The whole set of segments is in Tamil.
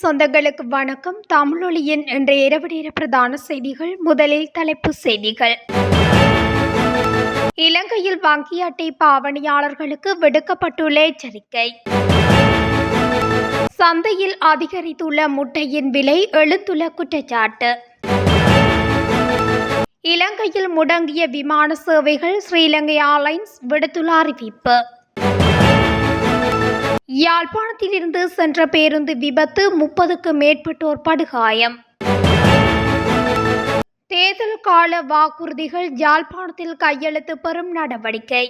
சொந்தங்களுக்கு வணக்கம். தமிழொலியின் இன்றைய இரவு நேர பிரதான செய்திகள் முதலில் தலைப்பு செய்திகள். இலங்கையில் வங்கி அட்டை பாவனையாளர்களுக்கு விடுக்கப்பட்டுள்ள எச்சரிக்கை. சந்தையில் அதிகரித்துள்ள முட்டையின் விலை எழுத்துள்ள குற்றச்சாட்டு. இலங்கையில் முடங்கிய விமான சேவைகள் ஸ்ரீலங்கை ஏர்லைன்ஸ் விடுத்துள்ள அறிவிப்பு. யாழ்ப்பாணத்திலிருந்து சென்ற பேருந்து விபத்து முப்பதுக்கு மேற்பட்டோர் படுகாயம். தேர்தல் கால வாக்குறுதிகள் யாழ்ப்பாணத்தில் கையெழுத்து பெறும் நடவடிக்கை.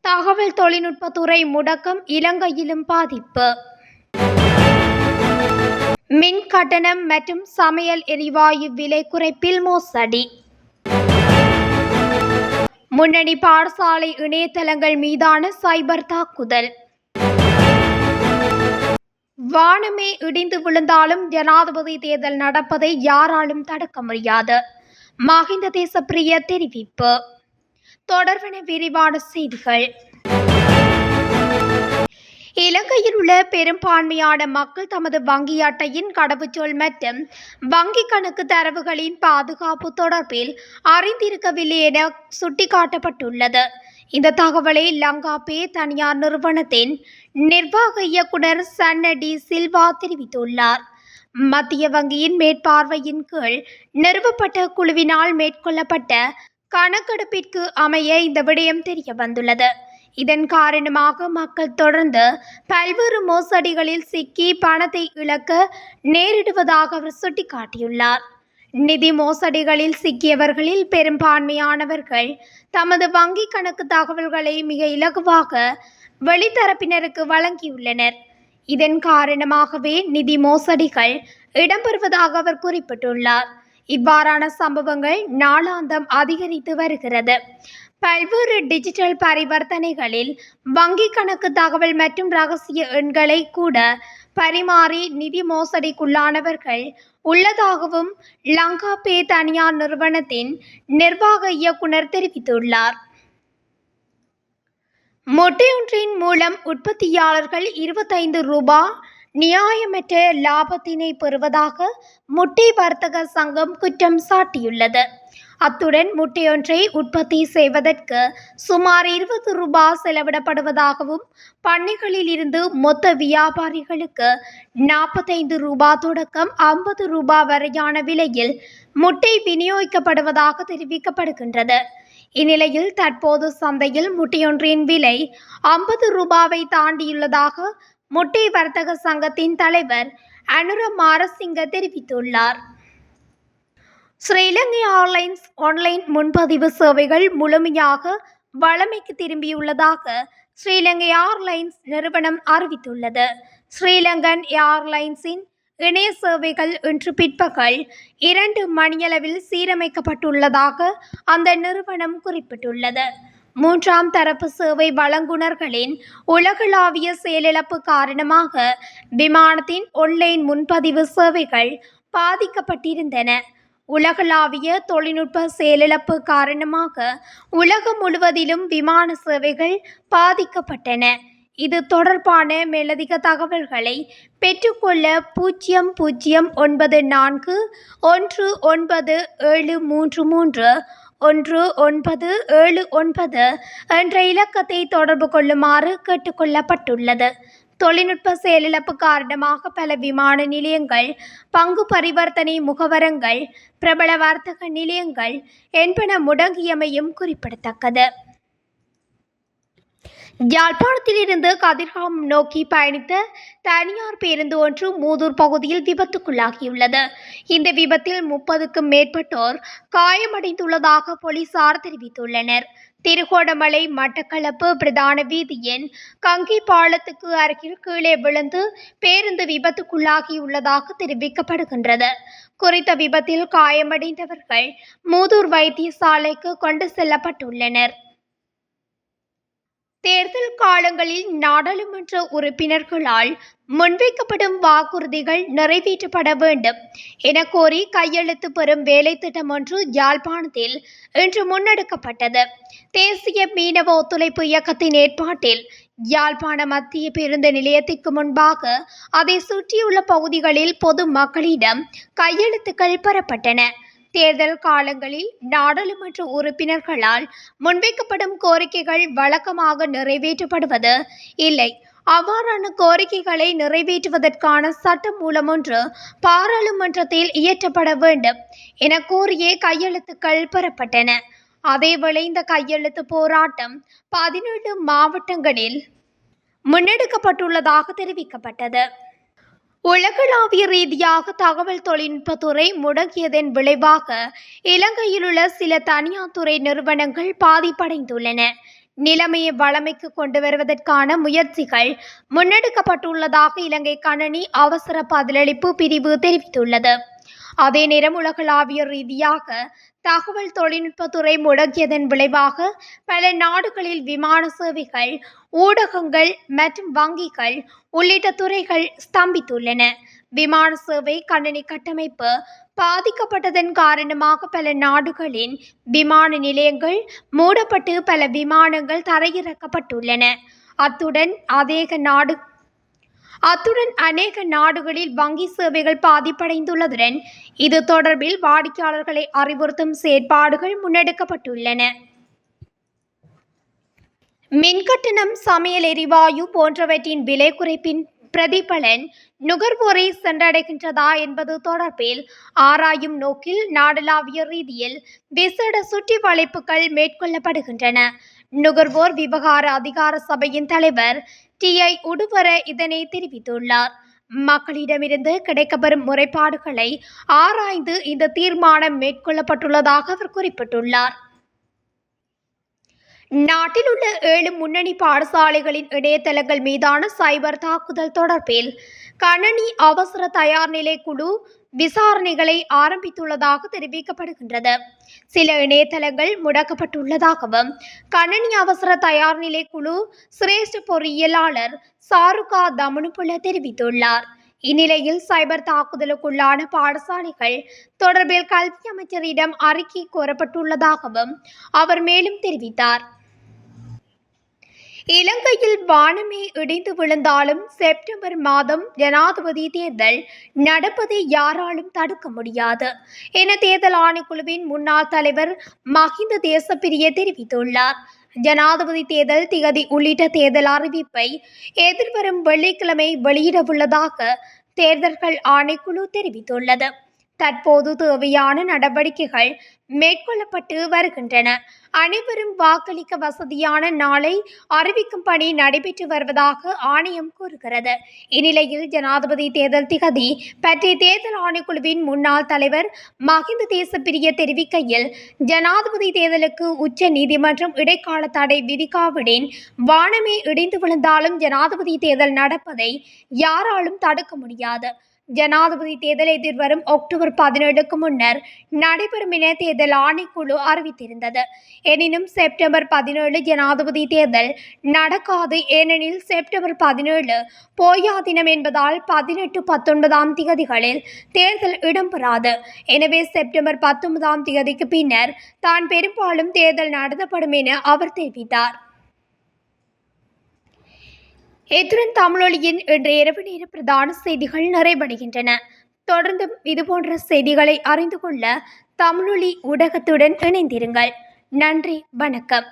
தகவல் தொழில்நுட்பத்துறை முடக்கம் இலங்கையிலும் பாதிப்பு. மின் கட்டணம் மற்றும் சமையல் எரிவாயு விலை குறைப்பில் மோசடி. முன்னணி பாடசாலை இணையதளங்கள் மீதான சைபர் தாக்குதல். வானமே இடிந்து விழுந்தாலும் ஜனாதிபதி தேர்தல் நடப்பதை யாராலும் தடுக்க முடியாது. மஹிந்த தேசப்பிரிய தெரிவிப்பு. தொடர்பென விரிவான செய்திகள். இலங்கையில் உள்ள பெரும்பான்மையான மக்கள் தமது வங்கி அட்டையின் கடவுச்சொல் மற்றும் வங்கி கணக்கு தரவுகளின் பாதுகாப்பு தொடர்பில் அறிந்திருக்கவில்லை என சுட்டிக்காட்டப்பட்டுள்ளது. இந்த தகவலை லங்கா பே தனியார் நிறுவனத்தின் நிர்வாக இயக்குனர் சன்னடி சில்வா தெரிவித்துள்ளார். மத்திய வங்கியின் மேற்பார்வையின் கீழ் நிறுவப்பட்ட குழுவினால் மேற்கொள்ளப்பட்ட கணக்கெடுப்பிற்கு அமைய இந்த விடயம் தெரிய வந்துள்ளது இதன் காரணமாக மக்கள் தொடர்ந்து பல்வேறு மோசடிகளில் சிக்கி பணத்தை இழக்க நேரிடுவதாக அவர் சுட்டிக்காட்டியுள்ளார். நிதி மோசடிகளில் சிக்கியவர்களில் பெரும்பான்மையானவர்கள் தமது வங்கி கணக்கு தகவல்களை மிக இலகுவாக வெளித்தரப்பினருக்கு வழங்கியுள்ளனர். இதன் காரணமாகவே நிதி மோசடிகள் இடம்பெறுவதாக அவர் குறிப்பிட்டுள்ளார். இவ்வாறான சம்பவங்கள் நாளாந்தம் அதிகரித்து வருகிறது. பல்வேறு டிஜிட்டல் பரிவர்த்தனைகளில் வங்கி கணக்கு தகவல் மற்றும் ரகசிய எண்களை கூட பரிமாறி நிதி மோசடிக்குள்ளானவர்கள் உள்ளதாகவும் லங்கா பே தனியார் நிறுவனத்தின் நிர்வாக இயக்குனர் தெரிவித்துள்ளார். மொட்டையொன்றின் மூலம் உற்பத்தியாளர்கள் இருபத்தைந்து ரூபாய் நியாயமற்ற லாபத்தினை பெறுவதாக முட்டை வர்த்தக சங்கம் குற்றம் சாட்டியுள்ளது. அத்துடன் முட்டையொன்றை உற்பத்தி செய்வதற்கு சுமார் இருபது ரூபாய் செலவிடப்படுவதாகவும் பண்ணைகளில் இருந்து மொத்த வியாபாரிகளுக்கு நாற்பத்தைந்து ரூபாய் தொடக்கம் ஐம்பது ரூபாய் வரையான விலையில் முட்டை விநியோகிக்கப்படுவதாக தெரிவிக்கப்படுகின்றது. இந்நிலையில் தற்போது சந்தையில் முட்டையொன்றின் விலை ஐம்பது ரூபாவை தாண்டியுள்ளதாக முட்டை வர்த்தக சங்கத்தின் தலைவர் அனுர மாரசிங்க தெரிவித்துள்ளார். ஸ்ரீலங்கை ஏர்லைன்ஸ் ஆன்லைன் முன்பதிவு சேவைகள் முழுமையாக வழமைக்கு திரும்பியுள்ளதாக ஸ்ரீலங்கை ஏர்லைன்ஸ் நிறுவனம் அறிவித்துள்ளது. ஸ்ரீலங்கன் ஏர்லைன்ஸின் இணைய சேவைகள் இன்று பிற்பகல் இரண்டு மணியளவில் சீரமைக்கப்பட்டுள்ளதாக அந்த நிறுவனம் குறிப்பிட்டுள்ளது. மூன்றாம் தரப்பு சேவை வழங்குனர்களின் உலகளாவிய செயலிழப்பு காரணமாக விமானத்தின் ஒன்லைன் முன்பதிவு சேவைகள் பாதிக்கப்பட்டிருந்தன. உலகளாவிய தொழில்நுட்ப செயலிழப்பு காரணமாக உலகம் முழுவதிலும் விமான சேவைகள் பாதிக்கப்பட்டன. இது தொடர்பான மேலதிக தகவல்களை பெற்றுக்கொள்ள பூஜ்ஜியம் பூஜ்ஜியம் ஒன்பது நான்கு ஒன்று ஒன்பது ஏழு மூன்று மூன்று ஒன்று ஒன்பது ஏழு ஒன்பது என்ற இலக்கத்தை தொடர்பு கொள்ளுமாறு கேட்டுக்கொள்ளப்பட்டுள்ளது. தொழில்நுட்ப செயலிழப்பு காரணமாக பல விமான நிலையங்கள் பங்கு பரிவர்த்தனை முகவரங்கள் பிரபல வர்த்தக நிலையங்கள் என்பன முடங்கியமையும் குறிப்பிடத்தக்கது. யாழ்ப்பாணத்திலிருந்து கதிர்காம் நோக்கி பயணித்த தனியார் பேருந்து ஒன்று மூதூர் பகுதியில் விபத்துக்குள்ளாகியுள்ளது. இந்த விபத்தில் முப்பதுக்கும் மேற்பட்டோர் காயமடைந்துள்ளதாக போலீசார் தெரிவித்துள்ளனர். திருகோணமலை மட்டக்களப்பு பிரதான வீதியின் கங்கி பாலத்துக்கு அருகில் கீழே விழுந்து பேருந்து விபத்துக்குள்ளாகியுள்ளதாக தெரிவிக்கப்படுகின்றது. குறித்த விபத்தில் காயமடைந்தவர்கள் மூதூர் வைத்தியசாலைக்கு கொண்டு செல்லப்பட்டுள்ளனர். தேர்தல் காலங்களில் நாடாளுமன்ற உறுப்பினர்களால் முன்வைக்கப்படும் வாக்குறுதிகள் நிறைவேற்றப்பட வேண்டும் என கோரி கையெழுத்து பெறும் வேலை திட்டம் ஒன்று யாழ்ப்பாணத்தில் இன்று முன்னெடுக்கப்பட்டது. தேசிய மீனவ ஒத்துழைப்பு இயக்கத்தின் ஏற்பாட்டில் யாழ்ப்பாண மத்திய பேருந்து நிலையத்திற்கு முன்பாக அதை சுற்றியுள்ள பகுதிகளில் பொது மக்களிடம் கையெழுத்துக்கள் பெறப்பட்டன. தேர்தல் காலங்களில் நாடாளுமன்ற உறுப்பினர்களால் முன்வைக்கப்படும் கோரிக்கைகள் வழக்கமாக நிறைவேற்றப்படுவது இல்லை. அவ்வாறான கோரிக்கைகளை நிறைவேற்றுவதற்கான சட்ட மூலம் ஒன்று பாராளுமன்றத்தில் இயற்றப்பட வேண்டும் என கோரியே கையெழுத்துக்கள் பெறப்பட்டன. அதேவேளை இந்த கையெழுத்து போராட்டம் பதினேழு மாவட்டங்களில் முன்னெடுக்கப்பட்டுள்ளதாக தெரிவிக்கப்பட்டது. உலகளாவிய ரீதியாக தகவல் தொழில்நுட்பத்துறை முடங்கியதன் விளைவாக இலங்கையிலுள்ள சில தனியார் துறை நிறுவனங்கள் பாதிப்படைந்துள்ளன. நிலைமையை வளமைக்கு கொண்டு வருவதற்கான முயற்சிகள் முன்னெடுக்கப்பட்டுள்ளதாக இலங்கை கணனி அவசர பதிலளிப்பு பிரிவு தெரிவித்துள்ளது. அதே நேரம் உலகளாவிய ரீதியாக தகவல் தொழில்நுட்பத்துறை முடங்கியதன் விளைவாக பல நாடுகளில் விமான சேவைகள் ஊடகங்கள் மற்றும் வங்கிகள் உள்ளிட்ட துறைகள் ஸ்தம்பித்துள்ளன. விமான சேவை கணினி கட்டமைப்பு பாதிக்கப்பட்டதன் காரணமாக பல நாடுகளின் விமான நிலையங்கள் மூடப்பட்டு பல விமானங்கள் தரையிறக்கப்பட்டுள்ளன. அத்துடன் அதேக நாடு அத்துடன் அநேக நாடுகளில் வங்கி சேவைகள் பாதிப்படைந்துள்ளதுடன் இது தொடர்பில் வாடிக்கையாளர்களை அறிவுறுத்தும் செயற்பாடுகள் முன்னெடுக்கப்பட்டுள்ளன. மின்கட்டணம் சமையல் எரிவாயு போன்றவற்றின் விலை குறைப்பின் பிரதிபலன் நுகர்வோரை சென்றடைகின்றதா என்பது தொடர்பில் ஆராயும் நோக்கில் நாடளாவிய ரீதியில் விசேட சுற்றி வளைப்புகள் மேற்கொள்ளப்படுகின்றன. நுகர்வோர் விவகார அதிகார சபையின் தலைவர் டி. ஐ. உடுவர இதனை தெரிவித்துள்ளார். மக்களிடமிருந்து கிடைக்கப்பெறும் முறைப்பாடுகளை ஆராய்ந்து இந்த தீர்மானம் மேற்கொள்ளப்பட்டுள்ளதாக அவர் குறிப்பிட்டுள்ளார். நாட்டில் உள்ள ஏழு முன்னணி பாடசாலைகளின் இணையதளங்கள் மீதான சைபர் தாக்குதல் தொடர்பில் கணனி அவசர தயார் நிலை குழு விசாரணைகளை ஆரம்பித்துள்ளதாக தெரிவிக்கப்படுகின்றது. சில இணையதளங்கள் முடக்கப்பட்டுள்ளதாகவும் கணனி அவசர தயார் நிலை குழு சிரேஷ்ட பொறியியலாளர் சாருகா தமனுப்புல தெரிவித்துள்ளார். இந்நிலையில் சைபர் தாக்குதலுக்குள்ளான பாடசாலைகள் தொடர்பில் கல்வி அமைச்சரிடம் அறிக்கை கோரப்பட்டுள்ளதாகவும் அவர் மேலும் தெரிவித்தார். இலங்கையில் வானமே இடிந்து விழுந்தாலும் செப்டம்பர் மாதம் ஜனாதிபதி தேர்தல் நடப்பதை யாராலும் தடுக்க முடியாது என தேர்தல் ஆணைக்குழுவின் முன்னாள் தலைவர் மஹிந்த தேசப்பிரிய தெரிவித்துள்ளார். ஜனாதிபதி தேர்தல் திகதி உள்ளிட்ட தேர்தல் அறிவிப்பை எதிர்வரும் வெள்ளிக்கிழமை வெளியிடவுள்ளதாக தேர்தல்கள் ஆணைக்குழு தெரிவித்துள்ளது. தற்போது தேவையான நடவடிக்கைகள் மேற்கொள்ளப்பட்டு வருகின்றன. அனைவரும் வாக்களிக்க வசதியான நாளை அறிவிக்கும் பணி நடைபெற்று வருவதாக ஆணையம் கூறுகிறது. இந்நிலையில் ஜனாதிபதி தேர்தல் திகதி பற்றி தேர்தல் ஆணைக்குழுவின் முன்னாள் தலைவர் மஹிந்த தேசப்பிரிய தெரிவிக்கையில் ஜனாதிபதி தேர்தலுக்கு உச்ச நீதிமன்றம் இடைக்கால தடை விதிக்காவிடின் வானமே இடிந்து விழுந்தாலும் ஜனாதிபதி தேர்தல் நடப்பதை யாராலும் தடுக்க முடியாது. ஜனாதிபதி தேர்தல் எதிர்வரும் அக்டோபர் பதினேழுக்கு முன்னர் நடைபெறும் என தேர்தல் ஆணைக்குழு அறிவித்திருந்தது. எனினும் செப்டம்பர் பதினேழு ஜனாதிபதி தேர்தல் நடக்காது. ஏனெனில் செப்டம்பர் பதினேழு போயா தினம் என்பதால் பதினெட்டு பத்தொன்பதாம் திகதிகளில் தேர்தல் இடம்பெறாது. எனவே செப்டம்பர் பத்தொன்பதாம் திகதிக்கு பின்னர் தான் பெரும்பாலும் தேர்தல் நடத்தப்படும் என அவர் தெரிவித்தார். இத்துடன் தமிழொலியின் இன்று இரவு நேர பிரதான செய்திகள் நிறைவடைகின்றன. தொடர்ந்து இதுபோன்ற செய்திகளை அறிந்து கொள்ள தமிழொலி ஊடகத்துடன் இணைந்திருங்கள். நன்றி வணக்கம்.